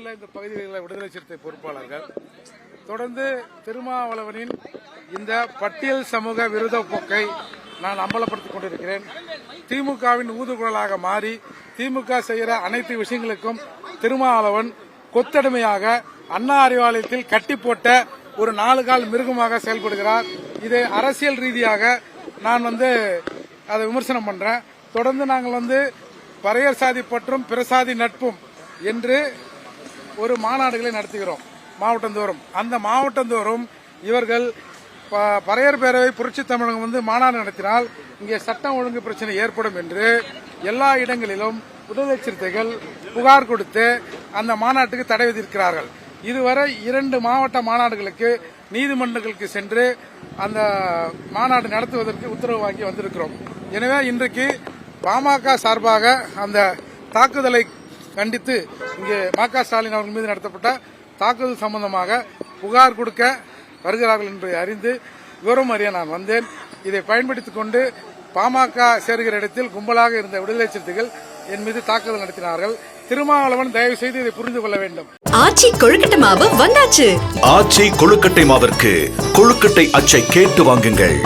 அன்புள்ள இந்த பகுதிகளில் விடுதலை சிறுத்தை பொறுப்பாளர்கள். தொடர்ந்து திருமாவளவனின் இந்த பட்டியல் சமூக விரோத போக்கை நான் அம்பலப்படுத்திக் கொண்டிருக்கிறேன். திமுகவின் ஊதுகுழலாக மாறி திமுக செய்கிற அனைத்து விஷயங்களுக்கும் திருமாவளவன் கொத்தடிமையாக அண்ணா அறிவாலயத்தில் கட்டி போட்ட ஒரு நாலு கால் மிருகமாக செயல்படுகிறார். இது அரசியல் ரீதியாக நான் வந்து அதை விமர்சனம் பண்றேன். தொடர்ந்து நாங்கள் வந்து பறையர் சாதி பற்றும் பிரசாதி நட்பும் என்று ஒரு மாநாடுகளை நடத்துகிறோம் மாவட்டந்தோறும். அந்த மாவட்டந்தோறும் இவர்கள் ப- பறையர் பேரவை புரட்சி தமிழகம் வந்து மாநாடு நடத்தினால் இங்கே சட்டம் ஒழுங்கு பிரச்சனை ஏற்படும் என்று எல்லா இடங்களிலும் விடுதலை புகார் கொடுத்து அந்த மாநாட்டுக்கு தடை விதிக்கிறார்கள். இதுவரை இரண்டு மாவட்ட மாநாடுகளுக்கு நீதிமன்றங்களுக்கு சென்று அந்த மாநாடு நடத்துவதற்கு உத்தரவு வாங்கி வந்திருக்கிறோம். எனவே இன்றைக்கு பாமக சார்பாக அந்த தாக்குதலை கண்டித்து இங்கே ம க ஸ்டாலின் அவர்கள் மீது நடத்தப்பட்ட தாக்குதல் சம்பந்தமாக புகார் கொடுக்க வருகிறார்கள் என்பதை அறிந்து விவரம் அறிய நான் வந்தேன். இதை பயன்படுத்திக் கொண்டு பாமக சேர்கிற இடத்தில் கும்பலாக இருந்த விடுதலை சிறுத்தைகள் என் மீது தாக்குதல் நடத்தினார்கள். திருமாவளவன் தயவு செய்து இதை புரிந்து கொள்ள வேண்டும். ஆச்சி கொழுக்கட்டை மாவு வந்தாச்சு. ஆச்சி கொழுக்கட்டை மாவிற்கு கொழுக்கட்டை அச்சை கேட்டு வாங்குங்கள்.